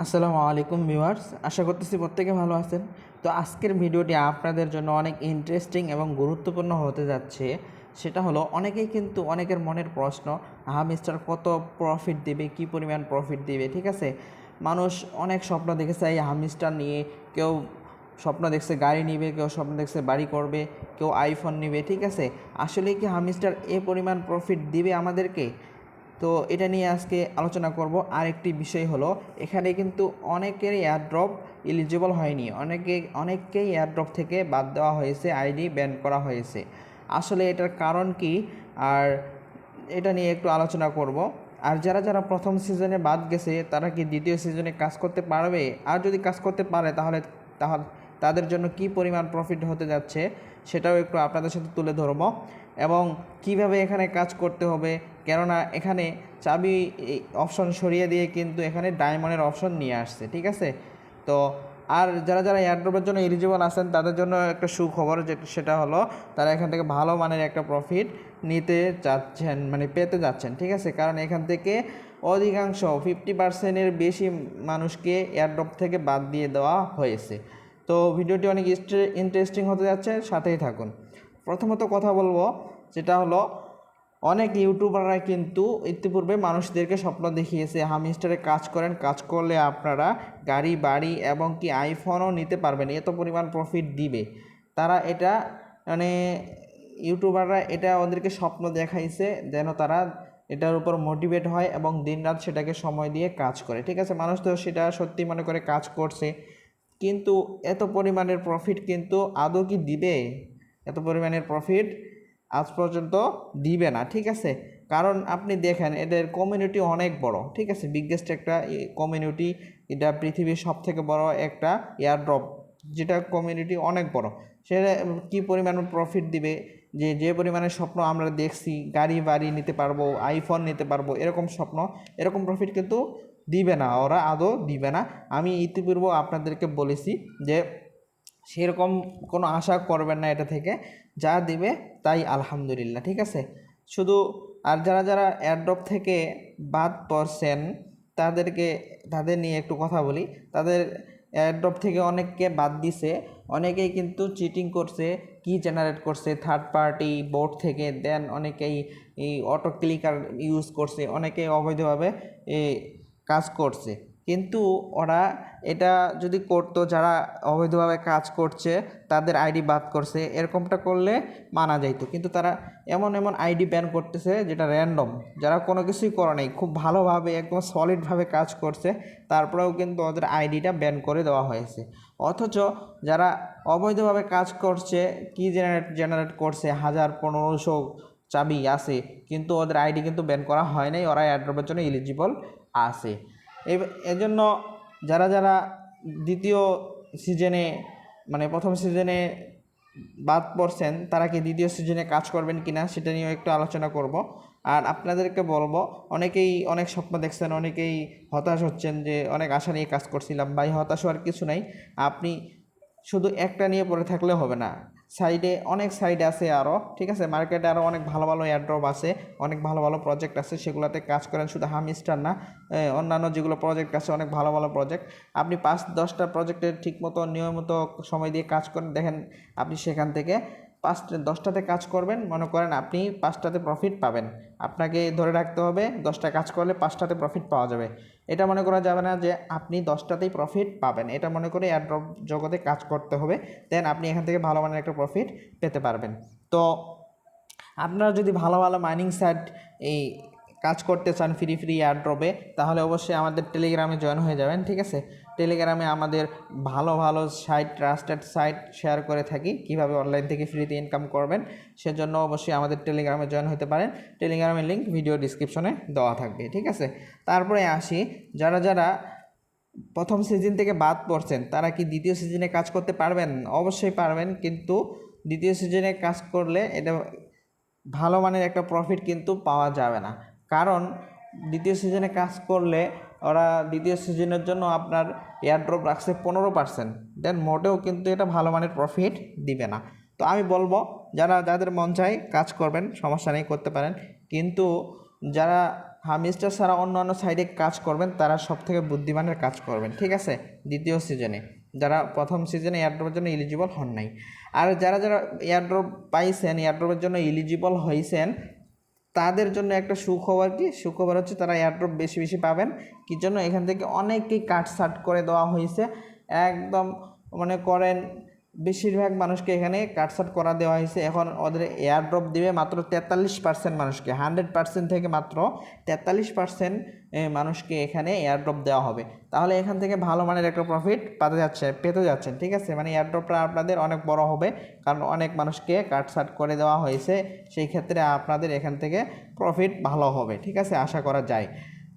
আসসালামু আলাইকুম ভিউয়ার্স, আশা করতেছি প্রত্যেকে ভালো আছেন। তো আজকের ভিডিওটি আপনাদের জন্য অনেক ইন্টারেস্টিং এবং গুরুত্বপূর্ণ হতে যাচ্ছে। সেটা হলো, অনেকেই কিন্তু অনেকের মনের প্রশ্ন হা মিস্টার কত প্রফিট দেবে, কি পরিমাণ প্রফিট দিবে, ঠিক আছে? মানুষ অনেক স্বপ্ন দেখেছে, এই হামিস্টার নিয়ে কেউ স্বপ্ন দেখছে গাড়ি নিবে, কেউ স্বপ্ন দেখছে বাড়ি করবে, কেউ আইফোন নিবে, ঠিক আছে? আসলে কি হামিস্টার এ পরিমাণ প্রফিট দিবে আমাদেরকে? তো এটা নিয়ে আজকে আলোচনা করব। আর একটি বিষয় হলো, এখানে কিন্তু অনেকেরই এয়ারড্রপ এলিজিবল হয়নি। অনেকে, অনেককেই এয়ারড্রপ থেকে বাদ দেওয়া হয়েছে, আইডি ব্যান করা হয়েছে। আসলে এটার কারণ কি? আর এটা নিয়ে একটু আলোচনা করব। আর যারা যারা প্রথম সিজনে বাদ গেছে, তারা কি দ্বিতীয় সিজনে কাজ করতে পারবে? আর যদি কাজ করতে পারে, তাহলে তাহলে তাদের জন্য কি পরিমাণ প্রফিট হতে যাচ্ছে, সেটাও একটু আপনাদের সাথে তুলে ধরবো। এবং কীভাবে এখানে কাজ করতে হবে কেননা এখানে চাবি অপশন সরিয়ে দিয়ে কিন্তু এখানে ডায়মন্ডের অপশন নিয়ে আসছে, ঠিক আছে? তো আর যারা যারা এয়ারড্রপের জন্য এলিজিবল আছেন, তাদের জন্য একটা সুখবর যে সেটা হলো, তারা এখান থেকে ভালো মানের একটা প্রফিট নিতে যাচ্ছেন মানে পেতে যাচ্ছেন, ঠিক আছে? কারণ এখান থেকে অধিকাংশ ফিফটি পার্সেন্টের বেশি মানুষকে এয়ারড্রপ থেকে বাদ দিয়ে দেওয়া হয়েছে। তো ভিডিওটি অনেক ইন্টারেস্টিং হতে যাচ্ছে, সাথেই থাকুন। প্রথমত কথা বলব, যেটা হলো অনেক ইউটিউবাররা কিন্তু ইতিপূর্বে মানুষদেরকে স্বপ্ন দেখিয়েছে হামিস্টারে কাজ করেন, কাজ করলে আপনারা গাড়ি, বাড়ি এবং কি আইফোনও নিতে পারবেন, এত পরিমাণ প্রফিট দিবে। তারা এটা মানে ইউটিউবাররা এটা ওদেরকে স্বপ্ন দেখাইছে, যেন তারা এটার উপর মোটিভেট হয় এবং দিনরাত সেটাকে সময় দিয়ে কাজ করে। ঠিক আছে, মানুষ তো সেটা সত্যি মনে করে কাজ করছে, কিন্তু এত পরিমাণের প্রফিট কিন্তু আদৌ কি দিবে? এত পরিমাণের প্রফিট আজ পর্যন্ত দিবে না, ঠিক আছে? কারণ আপনি দেখেন এদের কমিউনিটি অনেক বড়, ঠিক আছে? বিগেস্ট একটা কমিউনিটি এটা পৃথিবীর সব থেকে বড় একটা এয়ারড্রপ যেটা কমিউনিটি অনেক বড়। সেটা কী পরিমাণ প্রফিট দিবে? যে যে পরিমাণে স্বপ্ন আমরা দেখছি, গাড়ি বাড়ি নিতে পারব আইফোন নিতে পারব, এরকম স্বপ্ন, এরকম প্রফিট কিন্তু দিবে না, ওরা আদৌ দিবে না। আমি ইতিপূর্বে আপনাদেরকে বলেছি যে, সেরকম কোনো আশা করবেন না এটা থেকে। যা দিবে তাই আলহামদুলিল্লাহ, ঠিক আছে? শুধু আর যারা যারা এয়ারড্রপ থেকে বাদ পড়ছেন, তাদেরকে, তাদের নিয়ে একটু কথা বলি। তাদের এয়ারড্রপ থেকে অনেককে বাদ দিছে, অনেকেই কিন্তু চিটিং করছে, কি জেনারেট করছে থার্ড পার্টি বোর্ড থেকে দেন অনেকেই এই অটো ক্লিকার ইউজ করছে অনেকে অবৈধভাবে কাজ করছে। কিন্তু ওরা এটা যদি করতো, যারা অবৈধভাবে কাজ করছে, তাদের আইডি বাদ করছে, এরকমটা করলে মানা যাইতো। কিন্তু তারা এমন এমন আইডি ব্যান করতেছে যেটা র্যান্ডম যারা কোনো কিছুই করে নাই, খুব ভালোভাবে, একদম সলিডভাবে কাজ করছে, তারপরেও কিন্তু ওদের আইডিটা ব্যান করে দেওয়া হয়েছে। অথচ যারা অবৈধভাবে কাজ করছে, কি জেনারেট জেনারেট করছে, হাজার, পনেরোশো চাবি আছে, কিন্তু ওদের আইডি কিন্তু ব্যান করা হয় নাই ওরা অ্যাড্রপের জন্য এলিজিবল আছে। এজন্য যারা যারা দ্বিতীয় সিজনে মানে প্রথম সিজনে বাদ পড়ছেন, তারা কি দ্বিতীয় সিজনে কাজ করবেন কি না সেটা নিয়েও একটু আলোচনা করব। আর আপনাদেরকে বলব, অনেকেই অনেক স্বপ্ন দেখছেন, অনেকেই হতাশ হচ্ছেন যে অনেক আশা নিয়ে কাজ করছিলাম। ভাই, হতাশ হওয়ার কিছু নাই। আপনি শুধু একটা নিয়ে পড়ে থাকলে হবে না। সাইডে, অনেক সাইড আছে আরও ঠিক আছে? মার্কেটে আরও অনেক ভালো ভালো এয়ারড্রপ আছে, অনেক ভালো ভালো প্রজেক্ট আছে, সেগুলোতে কাজ করেন, শুধু হামিস্টার না অন্যান্য যেগুলো প্রজেক্ট আছে, অনেক ভালো ভালো প্রজেক্ট আপনি পাঁচ দশটা প্রজেক্টের ঠিকমতো, নিয়মিত সময় দিয়ে কাজ করেন, দেখেন আপনি সেখান থেকে। পাঁচটা, দশটাতে কাজ করবেন, মনে করেন আপনি পাঁচটাতে প্রফিট পাবেন। আপনাকে ধরে রাখতে হবে, দশটা কাজ করলে পাঁচটাতে প্রফিট পাওয়া যাবে। এটা মনে করা যাবে না যে আপনি দশটাতেই প্রফিট পাবেন। এটা মনে করে এয়ারড্রপ জগতে কাজ করতে হবে দেন আপনি এখান থেকে ভালো মানের একটা প্রফিট পেতে পারবেন। তো আপনারা যদি ভালো ভালো মাইনিং সাইট এই কাজ করতে চান ফ্রি ফ্রি এয়ারড্রপে তাহলে অবশ্যই আমাদের টেলিগ্রামে জয়েন হয়ে যাবেন, ঠিক আছে? টেলিগ্রামে আমাদের ভালো ভালো সাইট ট্রাস্টেড সাইট শেয়ার করে থাকি। কীভাবে অনলাইন থেকে ফ্রিতে ইনকাম করবেন, সেজন্য অবশ্যই আমাদের টেলিগ্রামে জয়েন হতে পারেন। টেলিগ্রামের লিঙ্ক ভিডিও ডিসক্রিপশনে দেওয়া থাকবে, ঠিক আছে? তারপরে আসি, যারা যারা প্রথম সিজন থেকে বাদ পড়ছেন, তারা কি দ্বিতীয় সিজনে কাজ করতে পারবেন? অবশ্যই পারবেন, কিন্তু দ্বিতীয় সিজনে কাজ করলে এটা ভালো মানের একটা প্রফিট কিন্তু পাওয়া যাবে না। কারণ দ্বিতীয় সিজনে কাজ করলে ওরা দ্বিতীয় সিজনের জন্য আপনার এয়ারড্রপ রাখছে পনেরো পার্সেন্ট দেন মোটেও কিন্তু এটা ভালো মানের প্রফিট দিবে না। তো আমি বলব, যারা, যাদের মন চায় কাজ করবেন, সমস্যা নেই, করতে পারেন। কিন্তু যারা হামিস্টার ছাড়া অন্য অন্য সাইডে কাজ করবেন, তারা সব থেকে বুদ্ধিমানের কাজ করবেন, ঠিক আছে? দ্বিতীয় সিজনে। যারা প্রথম সিজনে এয়ারড্রপের জন্য এলিজিবল হন নাই। আর যারা যারা এয়ারড্রপ পাইছেন এয়ারড্রপের জন্য এলিজিবল হয়েছেন তাদের জন্য একটা সুখবর কি? সুখবর হচ্ছে তারা এয়ারড্রপ বেশি বেশি পাবেন। কি জন্য? এখান থেকে অনেকেই কাট সাট করে দেওয়া হয়েছে। একদম মনে করেন বেশিরভাগ মানুষকে এখানে কাটসাট করা দেওয়া হয়েছে। এখন ওদের এয়ারড্রপ দিবে মাত্র তেতাল্লিশ পার্সেন্ট মানুষকে। হান্ড্রেড পার্সেন্ট থেকে মাত্র তেতাল্লিশ পার্সেন্ট মানুষকে এখানে এয়ারড্রপ দেওয়া হবে। তাহলে এখান থেকে ভালো মানের একটা প্রফিট পাতে যাচ্ছে, পেতে যাচ্ছেন, ঠিক আছে? মানে এয়ারড্রপটা আপনাদের অনেক বড় হবে, কারণ অনেক মানুষকে কাটসাট করে দেওয়া হয়েছে। সেই ক্ষেত্রে আপনাদের এখান থেকে প্রফিট ভালো হবে, ঠিক আছে? আশা করা যায়।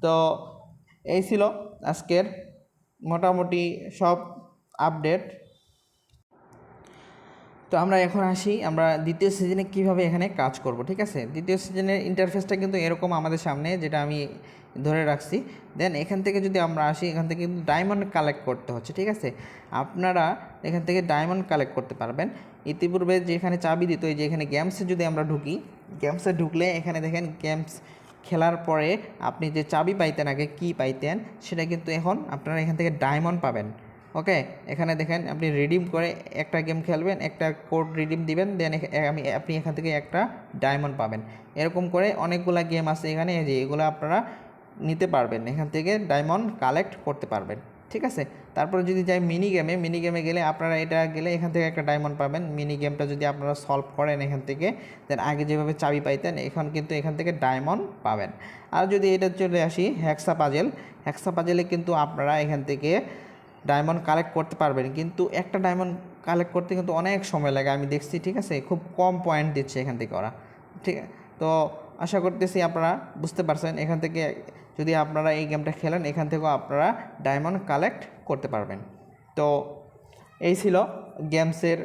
তো এই ছিল আজকের মোটামুটি সব আপডেট তো আমরা এখন আসি, আমরা দ্বিতীয় সিজনে কীভাবে এখানে কাজ করব, ঠিক আছে? দ্বিতীয় সিজনের ইন্টারফেসটা কিন্তু এরকম আমাদের সামনে, যেটা আমি ধরে রাখছি। দেন এখান থেকে যদি আমরা আসি, এখান থেকে কিন্তু ডায়মন্ড কালেক্ট করতে হচ্ছে, ঠিক আছে? আপনারা এখান থেকে ডায়মন্ড কালেক্ট করতে পারবেন। ইতিপূর্বে যেখানে চাবি দিত, এই যে এখানে গেমসে যদি আমরা ঢুকি গেমসে ঢুকলে এখানে দেখেন গেমস খেলার পরে আপনি যে চাবি পাইতেন আগে, কি পাইতেন, সেটা কিন্তু এখন আপনারা এখান থেকে ডায়মন্ড পাবেন। ওকে? এখানে দেখেন, আপনি রিডিম করে একটা গেম খেলবেন, একটা কোড রিডিম দিবেন দেন আমি, আপনি এখান থেকে একটা ডায়মন্ড পাবেন। এরকম করে অনেকগুলা গেম আছে এখানে যে এগুলো আপনারা নিতে পারবেন। এখান থেকে ডায়মন্ড কালেক্ট করতে পারবেন, ঠিক আছে? তারপরে যদি যাই মিনি গেমে মিনি গেমে গেলে আপনারা এটা গেলে এখান থেকে একটা ডায়মন্ড পাবেন। মিনি গেমটা যদি আপনারা সলভ করেন এখান থেকে দেন আগে যেভাবে চাবি পাইতেন, এখন কিন্তু এখান থেকে ডায়মন্ড পাবেন। আর যদি এটা চলে আসি হ্যাক্সা পাজেল হ্যাক্সা পাজেলে কিন্তু আপনারা এখান থেকে ডায়মন্ড কালেক্ট করতে পারবেন। কিন্তু একটা ডায়মন্ড কালেক্ট করতে কিন্তু অনেক সময় লাগে। আমি দেখছি, ঠিক আছে? খুব কম পয়েন্ট দিচ্ছে এখান থেকে ওরা। ঠিক তো আশা করতেছি আপনারা বুঝতে পারছেন। এখান থেকে যদি আপনারা এই গেমটা খেলেন, এখান থেকেও আপনারা ডায়মন্ড কালেক্ট করতে পারবেন। তো এই ছিল গেমসের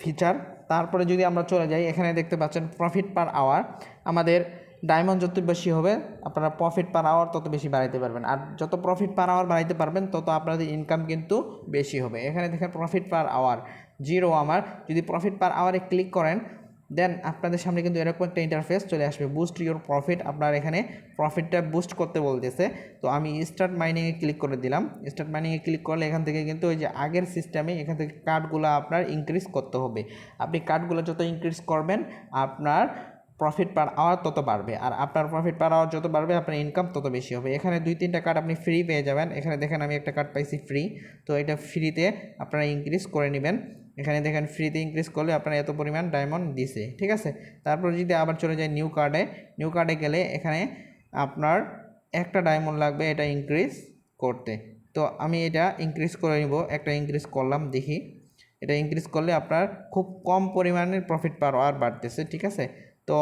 ফিচার তারপরে যদি আমরা চলে যাই, এখানে দেখতে পাচ্ছেন প্রফিট পার আওয়ার আমাদের ডায়মন্ড যত বেশি হবে, আপনারা প্রফিট পার আওয়ার তত বেশি বাড়াইতে পারবেন। আর যত প্রফিট পার আওয়ার বাড়াইতে পারবেন, তত আপনাদের ইনকাম কিন্তু বেশি হবে। এখানে দেখেন প্রফিট পার আওয়ার জিরো আমার। যদি প্রফিট পার আওয়ারে ক্লিক করেন দেন আপনাদের সামনে কিন্তু এরকম একটা ইন্টারফেস চলে আসবে। বুস্ট ইউর প্রফিট আপনার এখানে প্রফিটটা বুস্ট করতে বলতেছে। তো আমি স্টার্ট মাইনিংয়ে ক্লিক করে দিলাম। স্টার্ট মাইনিংয়ে ক্লিক করলে এখান থেকে কিন্তু ওই যে আগের সিস্টেমে এখান থেকে কার্ডগুলো আপনার ইনক্রিজ করতে হবে। আপনি কার্ডগুলো যত ইনক্রিজ করবেন, আপনার প্রফিট পার আওয়ার তত বাড়বে। আর আপনার প্রফিট পার আওয়ার যত বাড়বে, আপনার ইনকাম তত বেশি হবে। এখানে দুই, তিনটা কার্ড আপনি ফ্রি পেয়ে যাবেন। এখানে দেখেন আমি একটা কার্ড পাইছি ফ্রি তো এটা ফ্রিতে আপনারা ইনক্রিজ করে নেবেন। এখানে দেখেন ফ্রিতে ইনক্রিজ করলে আপনার এত পরিমাণ ডায়মন্ড দিছে। ঠিক আছে? তারপর যদি আবার চলে যায় নিউ কার্ডে নিউ কার্ডে গেলে এখানে আপনার একটা ডায়মন্ড লাগবে এটা ইনক্রিজ করতে। তো আমি এটা ইনক্রিজ করে নিব। একটা ইনক্রিজ করলাম, দেখি। এটা ইনক্রিজ করলে আপনার খুব কম পরিমাণের প্রফিট পার বাড়তেছে। ঠিক আছে? তো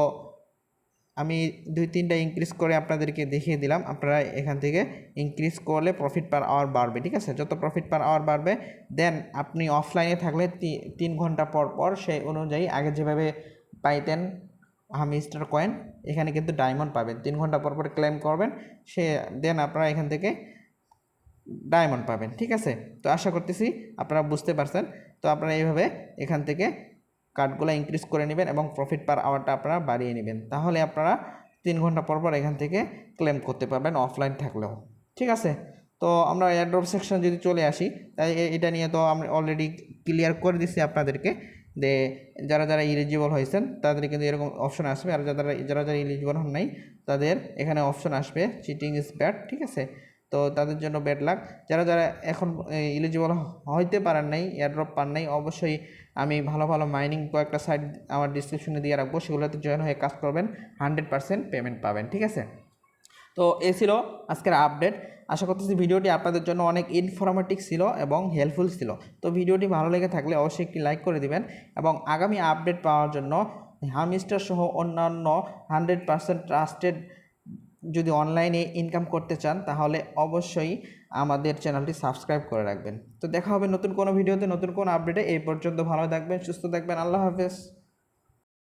আমি দুই, তিনটা ইনক্রিজ করে আপনাদেরকে দেখিয়ে দিলাম। আপনারা এখান থেকে ইনক্রিজ করলে প্রফিট পার আওয়ার বাড়বে, ঠিক আছে? যত প্রফিট পার আওয়ার বাড়বে দেন আপনি অফলাইনে থাকলে তিন ঘণ্টা পর পর সেই অনুযায়ী আগে যেভাবে পাইতেন হামিস্টার কয়েন এখানে কিন্তু ডায়মন্ড পাবেন। তিন ঘণ্টা পর পর ক্লেম করবেন, সে দেন আপনারা এখান থেকে ডায়মন্ড পাবেন, ঠিক আছে? তো আশা করতেছি আপনারা বুঝতে পারছেন। তো আপনারা এইভাবে এখান থেকে কার্ডগুলো ইনক্রিজ করে নেবেন এবং প্রফিট পার আওয়ারটা আপনারা বাড়িয়ে নেবেন। তাহলে আপনারা তিন ঘণ্টা পর পর এখান থেকে ক্লেম করতে পারবেন অফলাইন থাকলেও। ঠিক আছে? তো আমরা এয়ারড্রপ সেকশন যদি চলে আসি, তাই এটা নিয়ে তো আমরা অলরেডি ক্লিয়ার করে দিচ্ছি আপনাদেরকে যে যারা যারা ইলিজিবল হয়েছেন, তাদের কিন্তু এরকম অপশন আসবে। আর যারা যারা যারা ইলিজিবল হন নাই, তাদের এখানে অপশন আসবে চিটিং ইজ ব্যাড ঠিক আছে? তো তাদের জন্য ব্যাড লাক যারা যারা এখন ইলিজিবল হইতে পারেন নাই এয়ারড্রপ পান নাই, অবশ্যই আমি ভালো ভালো মাইনিং কয়েকটা সাইট আমার ডিসক্রিপশনে দিয়ে রাখব। সেগুলোতে জয়েন হয়ে কাজ করবেন হান্ড্রেড পার্সেন্ট পেমেন্ট পাবেন, ঠিক আছে? তো এ ছিল আজকের আপডেট আশা করতেছি ভিডিওটি আপনাদের জন্য অনেক ইনফরমেটিভ ছিল এবং হেল্পফুল ছিল। তো ভিডিওটি ভালো লেগে থাকলে অবশ্যই একটি লাইক করে দিবেন এবং আগামী আপডেট পাওয়ার জন্য হামিস্টার সহ অন্যান্য হান্ড্রেড পার্সেন্ট ট্রাস্টেড যদি অনলাইনে ইনকাম করতে চান, তাহলে অবশ্যই আমাদের চ্যানেলটি সাবস্ক্রাইব করে রাখবেন। তো দেখা হবে নতুন কোনো ভিডিওতে নতুন কোনো আপডেটে এই পর্যন্ত ভালো থাকবেন, সুস্থ থাকবেন। আল্লাহ হাফেজ।